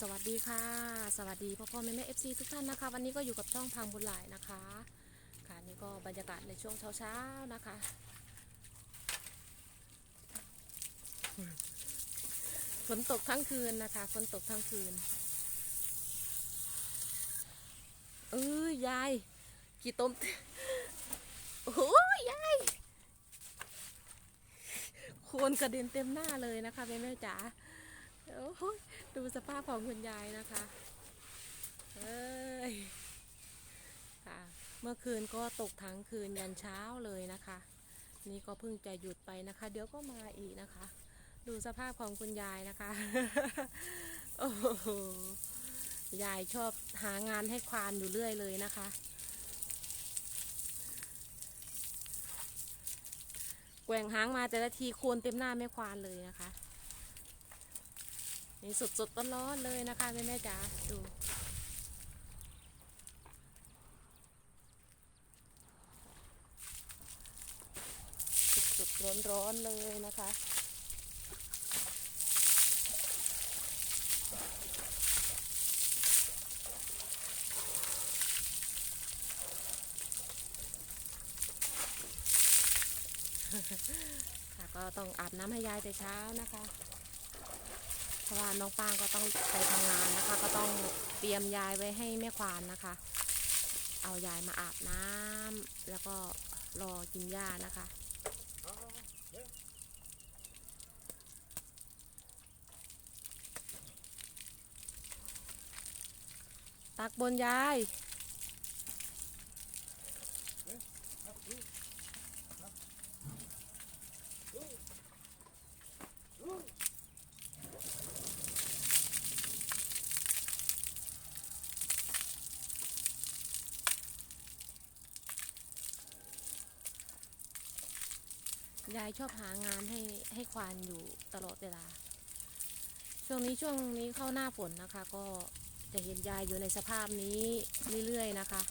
สวัสดีค่ะ สวัสดีพ่อพ่อแม่แม่เอฟซีทุกท่านนะคะ วันนี้ก็อยู่กับช่องพังบุญหลายนะคะ ค่ะนี่ก็บรรยากาศในช่วงเช้าๆนะคะ ฝนตกทั้งคืนนะคะฝนตกทั้งคืน เออยาย กี่ต้มโอ้ยยายโคลนกระเด็นเต็มหน้าเลยนะคะแม่แม่จ๋า โอ้โหดูสภาพของคุณยายนะคะเอ้ยค่ะ เมื่อคืนก็ตกทั้งคืนยันเช้าเลยนะคะ นี่ก็เพิ่งจะหยุดไปนะคะ เดี๋ยวก็มาอีกนะคะ ดูสภาพของคุณยายนะคะ โอ้โหยายชอบหางานให้ควานอยู่เรื่อยเลยนะคะแกว่งหางมาแต่ละทีโคนเต็มหน้าแม่ควานเลยนะคะ นี่สดสดๆร้อนๆเลยนะคะแม่แม่จ๋าดู สดๆร้อนๆเลยนะคะค่ะก็ต้องอาบน้ำให้ยายแต่เช้านะคะ เพราะว่าน้องปางก็ต้องไปทำงานนะคะ ก็ต้องเตรียมยายไว้ให้แม่ควานนะคะ เอายายมาอาบน้ำแล้วก็รอกินหญ้านะคะตักบนยาย ยายชอบหางานให้ให้ควานอยู่ตลอดเวลา ช่วงนี้ช่วงนี้เข้าหน้าฝนนะคะ ก็จะเห็นยายอยู่ในสภาพนี้เรื่อยๆนะคะ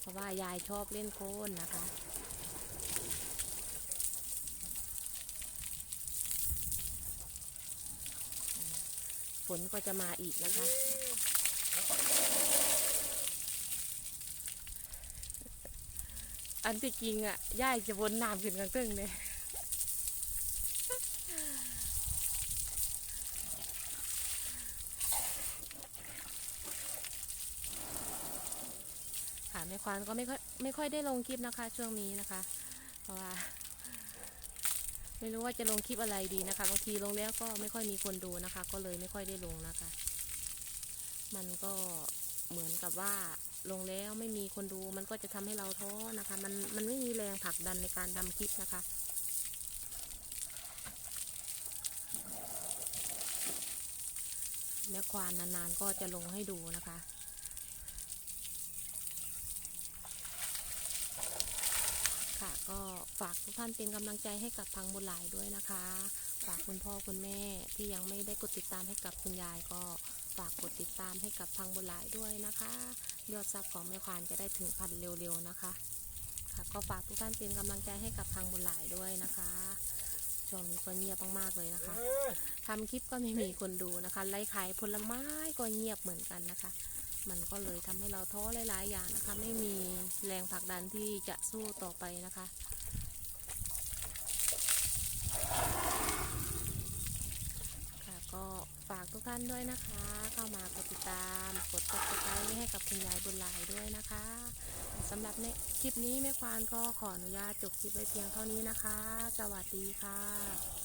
เพราะว่ายายชอบเล่นโคลนนะคะฝนก็จะมาอีกนะคะ อันที่จริงอะย่ายจะวนน้ำขึ้นกลางตึ้งเลย แม่ควานก็ไม่ค่อยไม่ค่อยได้ลงคลิปนะคะ ช่วงนี้นะคะ เพราะว่า ไม่รู้ว่าจะลงคลิปอะไรดีนะคะบางทีลงแล้วก็ไม่ค่อยมีคนดูนะคะ ก็เลยไม่ค่อยได้ลงนะคะ มันก็เหมือนกับว่าลงแล้วไม่มีคนดูมันก็จะทำให้เราท้อนะคะ มันมันไม่มีแรงผลักดันในการทำคลิปนะคะแม่ควานนานๆก็จะลงให้ดูนะคะ ค่ะ ก็ฝากทุกท่านเป็นกำลังใจให้กับพังบุญหลายด้วยนะคะ ฝากคุณพ่อคุณแม่ที่ยังไม่ได้กดติดตามให้กับคุณยายก็ฝากกดติดตามให้กับพังบุญหลายด้วยนะคะ ยอดซับของแม่ควานจะได้ถึงพันเร็วๆนะคะค่ะก็ฝากทุกท่านเป็นกำลังใจให้กับพังบุญหลายด้วยนะคะช่วงนี้ก็เงียบมากๆเลยนะคะทำคลิปก็ไม่มีคนดูนะคะไลฟ์ขายผลไม้ก็เงียบเหมือนกันนะคะ มันก็เลยทำให้เราท้อหลายๆอย่างนะคะ ไม่มีแรงผลักดันที่จะสู้ต่อไปนะคะค่ะก็ฝากทุกท่านด้วยนะคะ เข้ามากดติดตามกด subscribe ให้กับคุณยายบุญหลายด้วยนะคะสำหรับในคลิปนี้แม่ควานก็ขออนุญาตจบคลิปไว้เพียงเท่านี้นะคะ สวัสดีค่ะ